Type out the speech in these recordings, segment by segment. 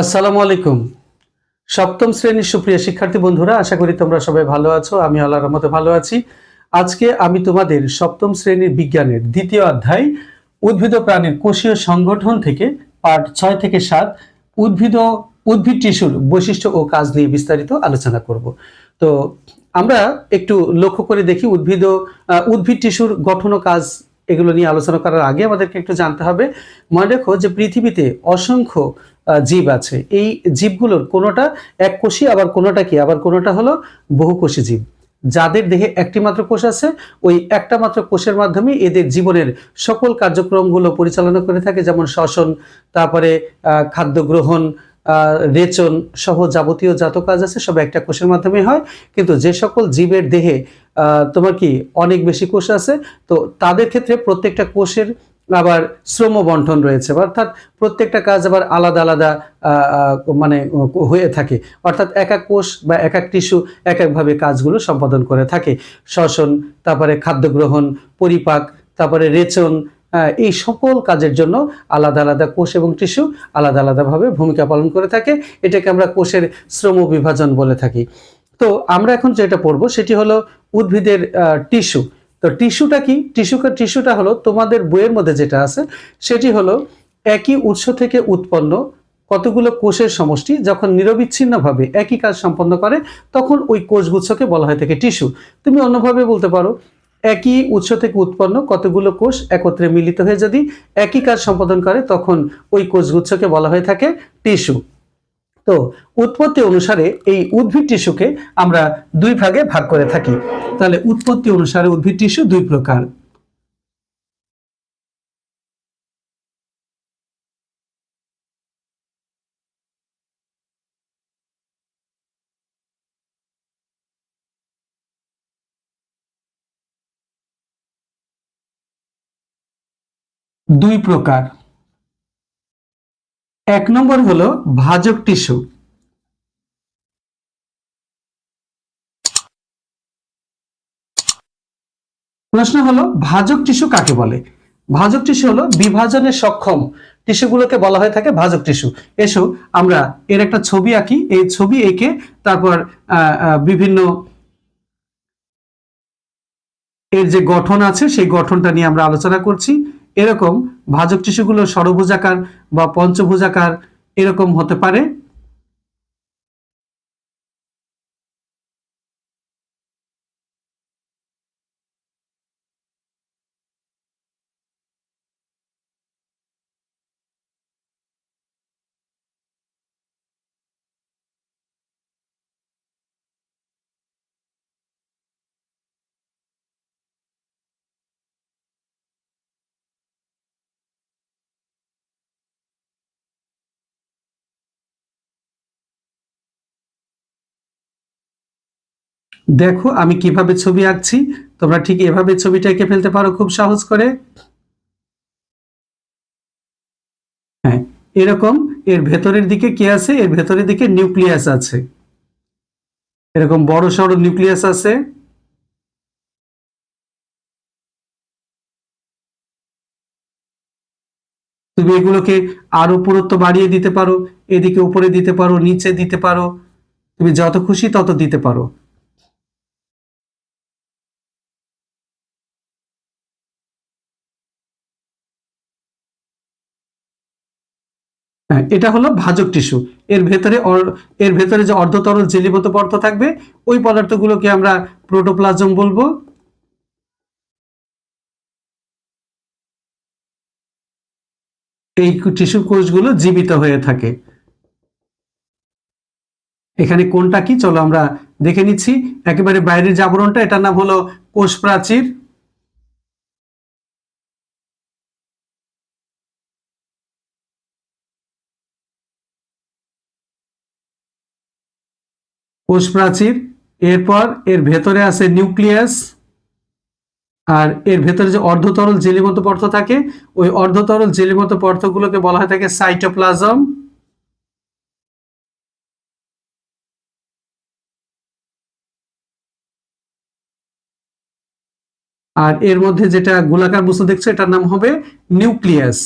আসসালামু আলাইকুম। সপ্তম শ্রেণির সুপ্রিয় শিক্ষার্থী বন্ধুরা, আশা করি তোমরা সবাই ভালো আছো। আমি আল্লাহর রহমতে ভালো আছি। আজকে আমি তোমাদের সপ্তম শ্রেণির বিজ্ঞানের দ্বিতীয় অধ্যায়, উদ্ভিদ প্রাণীর কোষীয় সংগঠন থেকে পার্ট ছয় থেকে সাত, উদ্ভিদ উদ্ভিদ টিস্যুর বৈশিষ্ট্য ও কাজ নিয়ে বিস্তারিত আলোচনা করব। তো আমরা একটু লক্ষ্য করে দেখি উদ্ভিদ উদ্ভিদ টিস্যুর গঠন ও কাজ এগুলো নিয়ে আলোচনা করার আগে আমাদেরকে একটু জানতে হবে। মনে রেখো যে পৃথিবীতে অসংখ্য জীব আছে। এই জীবগুলোর কোনোটা এক কোষী, আবার কোনোটা কি? আবার কোনোটা হলো বহুকোষী জীব। যাদের দেহে একটি মাত্র কোষ আছে, ওই একটা মাত্র কোষের মাধ্যমে এদের জীবনের সকল কার্যক্রমগুলো পরিচালনা করে থাকে, যেমন শ্বসন, তারপরে খাদ্য গ্রহণ রেচন সহ যাবতীয় যত কাজ আছে, সব একটা কোষের মাধ্যমে হয়। কিন্তু যে সকল জীবের দেহে তোমার কি অনেক বেশি কোষ আছে, তো তাদের ক্ষেত্রে প্রত্যেকটা কোষের আবার শ্রম বন্টন রয়েছে। অর্থাৎ প্রত্যেকটা কাজ আবার আলাদা আলাদা মানে হয়ে থাকে। অর্থাৎ এক এক কোষ বা এক এক টিস্যু এক একভাবে কাজগুলো সম্পাদন করে থাকে। শ্বসন, তারপরে খাদ্য গ্রহণ, পরিপাক, তারপরে রেচন এই সকল কাজের জন্য আলাদা আলাদা কোষ এবং টিস্যু আলাদা আলাদাভাবে ভূমিকা পালন করে থাকে। এটাকে আমরা কোষের শ্রম বিভাজন বলে থাকি। তো আমরা এখন যেটা পড়ব সেটি হলো উদ্ভিদের টিস্যু। তো টিস্যুটা কি? টিস্যু টিস্যুটা হলো তোমাদের বইয়ের মধ্যে যেটা আছে সেটি হলো একই উৎস থেকে উৎপন্ন কতগুলো কোষের সমষ্টি যখন নিরবিচ্ছিন্নভাবে একই কাজ সম্পন্ন করে তখন ওই কোষগুচ্ছকে বলা হয় থাকে টিস্যু। তুমি অন্যভাবে বলতে পারো একই উৎস থেকে উৎপন্ন কতগুলো কোষ একত্রে মিলিত হয়ে যদি একই কাজ সম্পাদন করে, তখন ওই কোষগুচ্ছকে বলা হয়ে থাকে টিস্যু। তো উৎপত্তি অনুসারে এই উদ্ভিদ টিস্যুকে আমরা দুই ভাগে ভাগ করে থাকি। তাহলে উৎপত্তি অনুসারে উদ্ভিদ টিস্যু দুই প্রকার। দুই প্রকার। এক নম্বর হলো ভাজক টিস্যু। প্রশ্ন হলো, ভাজক টিস্যু কাকে বলে? ভাজক টিস্যু হলো বিভাজনে সক্ষম। টিস্যুগুলোকে বলা হয়ে থাকে ভাজক টিস্যু। এসো, আমরা এর একটা ছবি আঁকি। এই ছবি এঁকে তারপর বিভিন্ন এর যে গঠন আছে, সেই গঠনটা নিয়ে আমরা আলোচনা করছি। এরকম ভাজক টিস্যুগুলো ষড়ভুজাকার বা পঞ্চভুজাকার এরকম হতে পারে। দেখো, আমি কীভাবে ছবি আঁকছি? তোমরা ঠিক এভাবে ছবিটা এঁকে ফেলতে পারো খুব সহজ করে। হ্যাঁ এরকম, এর ভেতরের দিকে কি আছে? এর ভেতরের দিকে নিউক্লিয়াস আছে। এরকম বড় সড়ো নিউক্লিয়াস আছে। তুমি এগুলোকে আরও পুরুত্ব বাড়িয়ে দিতে পারো, এদিকে উপরে দিতে পারো, নিচে দিতে পারো। তুমি যত খুশি তত দিতে পারো। এটা হলো ভাজক টিস্যু। এর ভেতরে এর ভেতরে যে অর্ধতরল জেলিভূত পদার্থ থাকবে, ওই পদার্থগুলোকে আমরা প্রোটোপ্লাজম বলব। এই টিস্যু কোষগুলো জীবিত হয়ে থাকে। এখানে কোনটা কি? চলো আমরা দেখে নিচ্ছি। একেবারে বাইরের যে আবরণটা, এটার নাম হলো কোষ প্রাচীর কোষ প্রাচীর এরপর এর ভেতরে আছে নিউক্লিয়াস, আর এর ভেতরে যে অর্ধতরল জেলিমতো পদার্থ থাকে, ওই অর্ধতরল জেলিমতো পদার্থগুলোকে বলা হয় থাকে সাইটোপ্লাজম। আর এর মধ্যে যেটা গোলাকার বস্তু দেখছ, এটার নাম হবে নিউক্লিয়াস।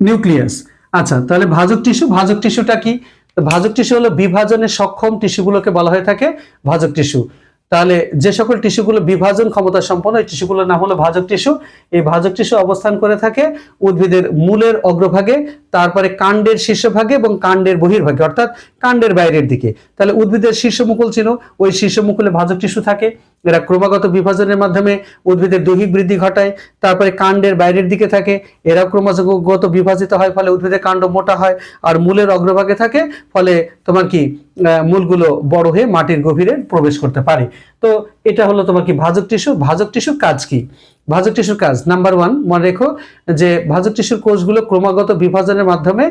নিউক্লিয়াস। আচ্ছা তাহলে ভাজক টিস্যু, ভাজক টিস্যুটা কি? ভাজক টিস্যু হলো বিভাজনের সক্ষম টিস্যুগুলোকে বলা হয়ে থাকে ভাজক টিস্যু। তাহলে যে সকল টিস্যুগুলো বিভাজন ক্ষমতা সম্পন্ন, এই টিস্যুগুলোর নাম হলো ভাজক টিস্যু। এই ভাজক টিস্যু অবস্থান করে থাকে উদ্ভিদের মূলের অগ্রভাগে তারপরে কাণ্ডের শীর্ষভাগে এবং কাণ্ডের বহির্ভাগে, অর্থাৎ কাণ্ডের বাইরের দিকে। তাহলে উদ্ভিদের শীর্ষ মুকুল ছিল ওই শীর্ষ মুকুলে ভাজক টিস্যু থাকে, এরা ক্রমাগত বিভাজনের মাধ্যমে উদ্ভিদের দৈহিক বৃদ্ধি ঘটায়, তারপরে কাণ্ডের বাইরের দিকে থাকে এরা ক্রমাগত বিভাজিত হয়, ফলে উদ্ভিদের কাণ্ড মোটা হয়, আর মূলের অগ্রভাগে থাকে, ফলে তোমার কি মূলগুলো বড় হয়ে মাটির গভীরে প্রবেশ করতে পারে। তো এটা হলো তোমার কি ভাজক টিস্যু, ভাজক টিস্যুর কাজ কি? ভাজক টিস্যুর কাজ। নাম্বার ওয়ান মনে রেখো যে ভাজক টিস্যুর কোষগুলো ক্রমাগত বিভাজনের মাধ্যমে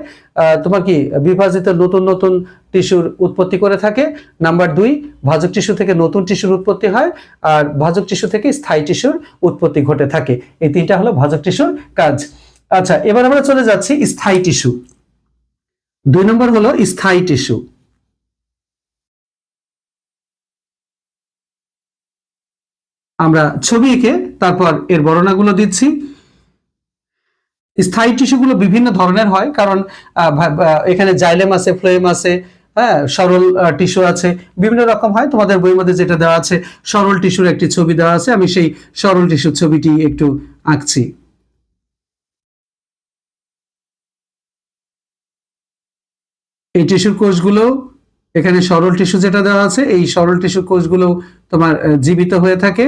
তোমার কি বিভাজিত নতুন নতুন টিস্যুর উৎপত্তি করে থাকে। নাম্বার দুই, ভাজক টিস্যু থেকে নতুন টিস্যুর উৎপত্তি হয় আর ভাজক টিস্যু থেকে স্থায়ী টিস্যুর উৎপত্তি ঘটে থাকে। এই তিনটা হলো ভাজক টিস্যুর কাজ। আচ্ছা এবার আমরা চলে যাচ্ছি স্থায়ী টিস্যু। দুই নম্বর হলো স্থায়ী টিস্যু আমরা ছবি এঁকে তারপর এর বর্ণনাগুলো দিচ্ছি। স্থায়ী টিস্যুগুলো বিভিন্ন ধরনের হয়, কারণ এখানে জাইলেম আছে, ফ্লোয়েম আছে হ্যাঁ সরল টিস্যু আছে, বিভিন্ন রকম হয়। তোমাদের বইয়ের মধ্যে যেটা দেওয়া আছে, সরল টিস্যুর একটি ছবি দেওয়া আছে, আমি সেই সরল টিস্যুর ছবিটি একটু আঁকছি। এই টিস্যুর কোষগুলো, এখানে সরল টিস্যু যেটা দেওয়া আছে, এই সরল টিস্যু কোষগুলো তোমার জীবিত হয়ে থাকে।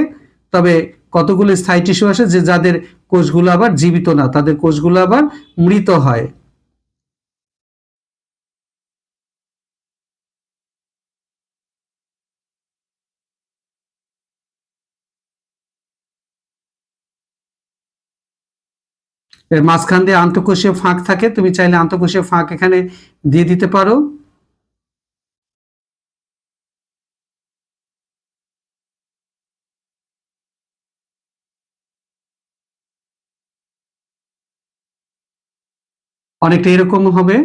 তবে কতগুলো স্থায়ী টিস্যু আসে যে যাদের কোষগুলো আবার জীবিত না, তাদের কোষগুলো আবার মৃত হয়। এর মাঝখান দিয়ে আন্তঃকোষীয় ফাঁক থাকে, তুমি চাইলে আন্তঃকোষীয় ফাঁক এখানে দিয়ে দিতে পারো। অনেকটা এরকম হবে।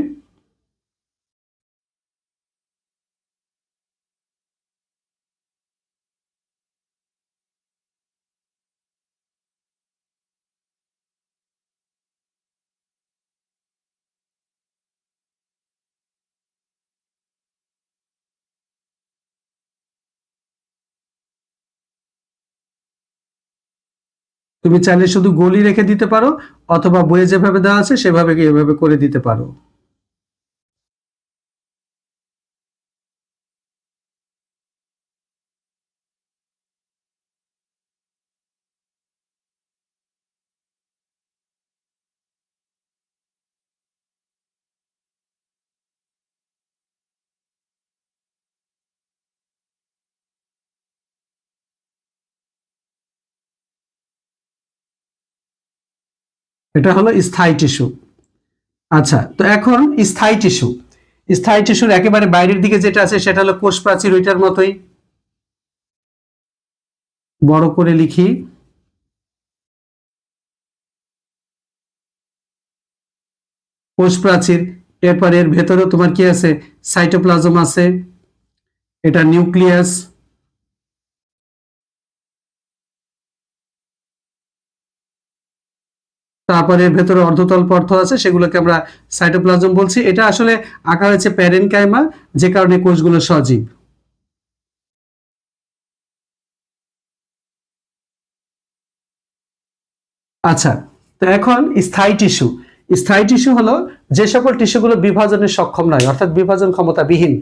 তুমি চাইলে শুধু গলি রেখে দিতে পারো, অথবা বইয়ে যেভাবে দেওয়া আছে সেভাবে এভাবে করে দিতে পারো। এটা হলো স্থায়ী টিস্যু আচ্ছা তো এখন স্থায়ী টিস্যু স্থায়ী টিস্যুর একেবারে বাইরের দিকে যেটা আছে, সেটা হলো কোষ প্রাচীর ওইটার মতোই। বড় করে লিখি। কোষ প্রাচীর এরপর এর ভেতরে তোমার কি আছে? সাইটোপ্লাজম আছে। এটা নিউক্লিয়াস তারপরে ভেতরে অর্ধতল পর্থ আছে, সেগুলোকে আমরা সাইটোপ্লাজম বলছি। এটা আসলে আঁকা হয়েছে প্যারেনকাইমা যে কারণে কোষগুলো সজীব। আচ্ছা তো এখন স্থায়ী টিস্যু। স্থায়ী টিস্যু হলো যে সকল টিস্যুগুলো বিভাজনে সক্ষম নয়, অর্থাৎ বিভাজন ক্ষমতাবিহীন।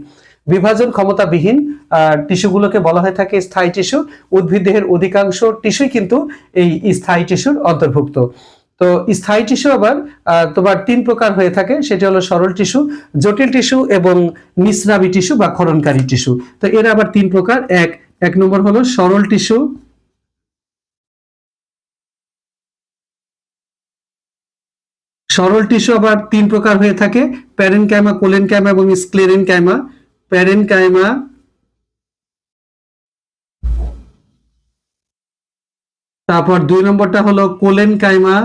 বিভাজন ক্ষমতাবিহীন টিস্যুগুলোকে বলা হয়ে থাকে স্থায়ী টিস্যু। উদ্ভিদ দেহের অধিকাংশ টিস্যুই কিন্তু এই স্থায়ী টিস্যুর অন্তর্ভুক্ত। তো স্থায়ী টিস্যু আবার তোমার তিন প্রকার হয়ে থাকে, সেটা হলো সরল টিস্যু জটিল টিস্যু এবং মিশ্রাবী টিস্যু বা ক্ষরণকারী টিস্যু তো এর আবার তিন প্রকার, এক এক নম্বর হলো সরল টিস্যু সরল টিস্যু আবার তিন প্রকার হয়ে থাকে প্যারেনকাইমা কোলেনকাইমা এবং স্ক্লেরেনকাইমা প্যারেনকাইমা তারপর দুই নম্বরটা হলো কোলেন কোলেনকাইমা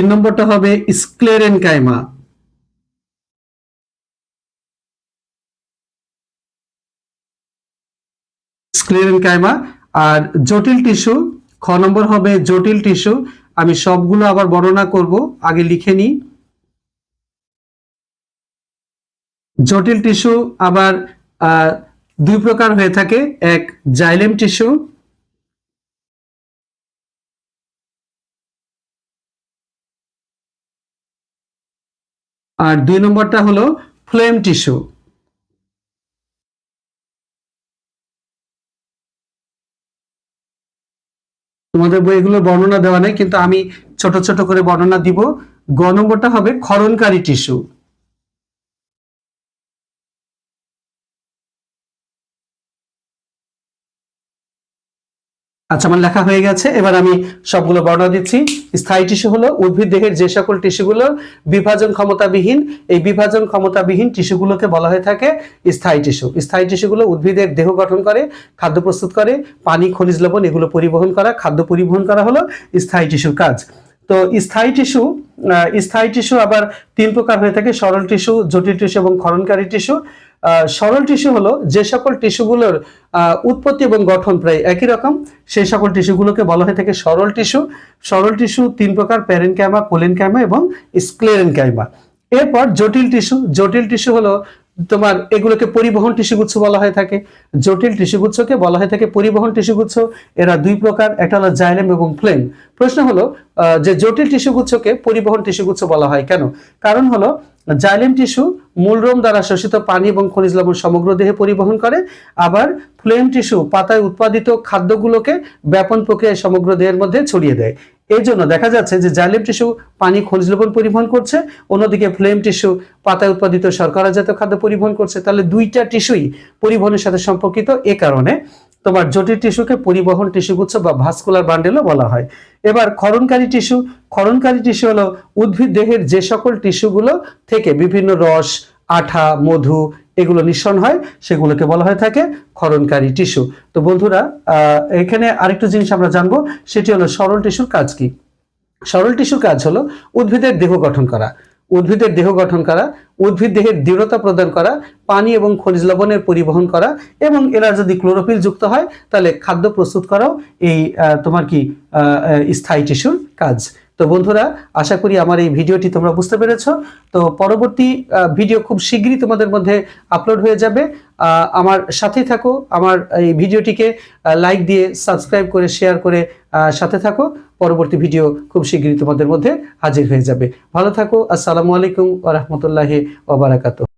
তিন নম্বরটা হবে স্ক্লেরেনকাইমা স্ক্লেরেনকাইমা আর জটিল টিস্যু খ নম্বর হবে জটিল টিস্যু আমি সবগুলো আবার বর্ণনা করব, আগে লিখে নিই। জটিল টিস্যু আবার দুই প্রকার হয়ে থাকে। এক জাইলেম টিস্যু আর দুই নম্বরটা হলো ফ্লেম টিস্যু তোমাদের বইগুলো বর্ণনা দেওয়া নেই, কিন্তু আমি ছোট ছোট করে বর্ণনা দিব। গ নম্বরটা হবে ক্ষরণকারী টিস্যু আচ্ছা আমার লেখা হয়ে গেছে। এবার আমি সবগুলো বর্ণনা দিচ্ছি। স্থায়ী টিস্যু হলো উদ্ভিদ দেহের যে সকল টিস্যুগুলো বিভাজন ক্ষমতাবিহীন, এই বিভাজন ক্ষমতাবিহীন টিস্যুগুলোকে বলা হয়ে থাকে স্থায়ী টিস্যু। স্থায়ী টিস্যুগুলো উদ্ভিদের দেহ গঠন করে, খাদ্য প্রস্তুত করে, পানি, খনিজ লবণ এগুলো পরিবহন করা, খাদ্য পরিবহন করা হলো স্থায়ী টিস্যুর কাজ। তো স্থায়ী টিস্যু স্থায়ী টিস্যু আবার তিন প্রকার হয়ে থাকে, সরল টিস্যু, জটিল টিস্যু এবং ক্ষরণকারী টিস্যু। সরল টিস্যু হলো যে সকল টিস্যুগুলোর উৎপত্তি এবং গঠন প্রায় একই রকম, সেই সকল টিস্যুগুলোকে বলা হয়ে থাকে সরল টিস্যু সরল টিস্যু তিন প্রকার প্যারেনক্যামা কোলেনক্যামা এবং স্ক্লেরেন ক্যামা এরপর জটিল টিস্যু জটিল টিস্যু হলো তোমার এগুলোকে পরিবহন টিস্যুগুচ্ছ বলা হয়ে থাকে। জটিল টিস্যুগুচ্ছকে বলা হয়ে থাকে পরিবহন টিস্যুগুচ্ছ এরা দুই প্রকার, একটা হলো জাইলেম এবং ফ্লেম প্রশ্ন হলো যে জটিল টিস্যুগুচ্ছকে পরিবহন টিস্যুগুচ্ছ বলা হয় কেন? কারণ হলো জাইলেম টিস্যু মূলরোম দ্বারা শোষিত পানি এবং খনিজ লবণ সমগ্র দেহে পরিবহন করে। আবার ফ্লেম টিস্যু পাতায় উৎপাদিত খাদ্যগুলোকে ব্যাপন প্রক্রিয়ায় সমগ্র দেহের মধ্যে ছড়িয়ে দেয়। এই জন্য দেখা যাচ্ছে যে জাইলেম টিস্যু পানি, খনিজ লবণ পরিবহন করছে, অন্যদিকে ফ্লেম টিস্যু পাতায় উৎপাদিত শর্করা জাতীয় খাদ্য পরিবহন করছে। তাহলে দুইটা টিস্যুই পরিবহনের সাথে সম্পর্কিত এ কারণে। তোমার জটিল টিস্যুকে পরিবহন টিস্যুগুচ্ছ বা ভাস্কুলার বান্ডেলও বলা হয়। এবার খরণকারী টিস্যু ক্ষরণকারী টিস্যু হলো উদ্ভিদ দেহের যে সকল টিস্যুগুলো থেকে বিভিন্ন রস, আঠা, মধু এগুলো নিঃসরণ হয়, সেগুলোকে বলা হয়ে থাকে খরণকারী টিস্যু। তো বন্ধুরা এখানে আরেকটু জিনিস আমরা জানব, সেটি হলো সরল টিস্যুর কাজ কি? সরল টিস্যুর কাজ হলো উদ্ভিদের দেহ গঠন করা। উদ্ভিদের দেহ গঠন করা, উদ্ভিদ দেহের দৃঢ়তা প্রদান করা, পানি এবং খনিজ লবণের পরিবহন করা এবং এরা যদি ক্লোরোফিল যুক্ত হয়, তাহলে খাদ্য প্রস্তুত করাও এই তোমার কি স্থায়ী টিস্যুর কাজ। তো বন্ধুরা, আশা করি আমার এই ভিডিওটি তোমরা বুঝতে পেরেছ। তো পরবর্তী ভিডিও খুব শীঘ্রই তোমাদের মধ্যে আপলোড হয়ে যাবে। আমার সাথেই থাকো, আমার এই ভিডিওটিকে লাইক দিয়ে সাবস্ক্রাইব করে শেয়ার করে সাথে থাকো। পরবর্তী ভিডিও খুব শীঘ্রই তোমাদের মধ্যে হাজির হয়ে যাবে। ভালো থাকো, আসসালামু আলাইকুম ওয়া ওবরাকাতু